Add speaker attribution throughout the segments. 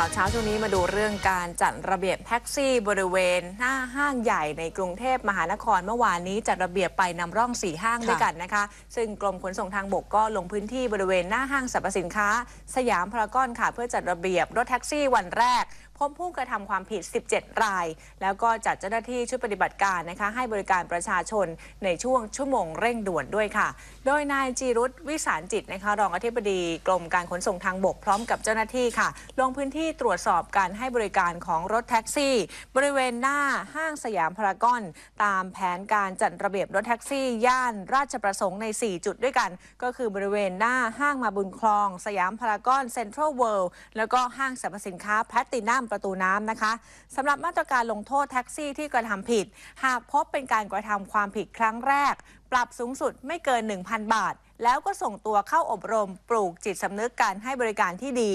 Speaker 1: ข่าวเช้าช่วงนี้มาดูเรื่องการจัดระเบียบแท็กซี่บริเวณ หน้าห้างใหญ่ในกรุงเทพมหานครเมื่อวานนี้จัดระเบียบไปนำร่องสี่ห้าง
Speaker 2: ค่ะ
Speaker 1: ด้วยกันนะคะ ซึ่งกรมขนส่งทางบกก็ลงพื้นที่บริเวณหน้าห้างสรรพสินค้า สยามพารากอนค่ะ เพื่อจัดระเบียบรถแท็กซี่วันแรกพบผู้กระทำความผิด 17 ราย แล้วก็จัดเจ้าหน้าที่ชุดปฏิบัติการนะคะให้บริการประชาชนในช่วงชั่วโมงเร่งด่วนด้วยค่ะ โดยนายจีรุตวิสารจิตนะคะรองอธิบดีกรมการขนส่งทางบกพร้อมกับเจ้าหน้าที่ค่ะ ลงพื้นที่ตรวจสอบการให้บริการของรถแท็กซี่ บริเวณหน้าห้างสยามพารากอน ตามแผนการจัดระเบียบรถแท็กซี่ ย่านราชประสงค์ใน 4 จุดด้วยกัน ก็คือบริเวณหน้าห้างมาบุญคลอง สยามพารากอนเซ็นทรัลเวิลด์แล้วก็ห้างสรรพสินค้าแพลตตินัมประตูน้ำนะคะสำหรับมาตรการลงโทษแท็กซี่ที่กระทำผิด หากพบเป็นการกระทำความผิดครั้งแรก ปรับสูงสุดไม่เกิน 1,000 บาท แล้วก็ส่งตัวเข้าอบรมปลูกจิตสำนึกการให้บริการที่ดี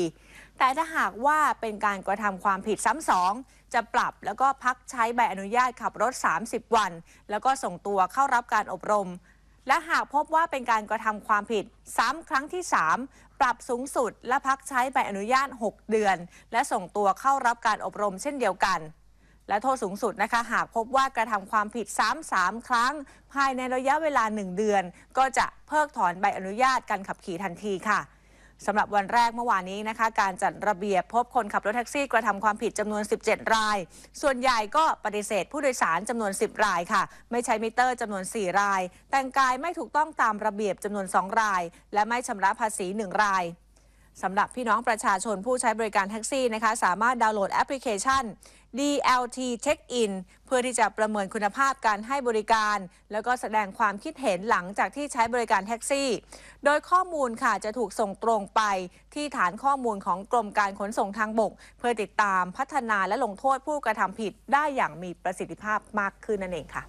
Speaker 1: แต่ถ้าหากว่าเป็นการกระทำความผิดซ้ำสอง จะปรับแล้วก็พักใช้ใบอนุญาตขับรถ 30 วัน แล้วก็ส่งตัวเข้ารับการอบรม และหากพบว่าเป็นการกระทำความผิดซ้ำครั้งที่ 3 ปรับสูงสุด และพักใช้ใบอนุญาต 6 เดือน และส่งตัวเข้ารับการอบรมเช่นเดียวกัน และโทษสูงสุดนะคะ หากพบว่ากระทำความผิดซ้ำสามครั้ง ภายในระยะเวลา 1 เดือน ก็จะเพิกถอนใบอนุญาตการขับขี่ทันทีค่ะสำหรับวันแรกเมื่อวานนี้นะคะ การจัดระเบียบพบคนขับรถแท็กซี่กระทำความผิดจำนวน 17 ราย ส่วนใหญ่ก็ปฏิเสธผู้โดยสารจำนวน 10 รายค่ะ ไม่ใช้มิเตอร์จำนวน 4 ราย แต่งกายไม่ถูกต้องตามระเบียบจำนวน 2 ราย และไม่ชำระภาษี 1 ราย สำหรับพี่น้องประชาชนผู้ใช้บริการแท็กซี่นะคะ สามารถดาวน์โหลดแอปพลิเคชัน DLT Check In เพื่อที่จะประเมินคุณภาพการให้บริการ แล้วก็แสดงความคิดเห็นหลังจากที่ใช้บริการแท็กซี่ โดยข้อมูลค่ะจะถูกส่งตรงไปที่ฐานข้อมูลของกรมการขนส่งทางบก เพื่อติดตามพัฒนาและลงโทษผู้กระทำผิดได้อย่างมีประสิทธิภาพมากขึ้นนั่นเองค่ะ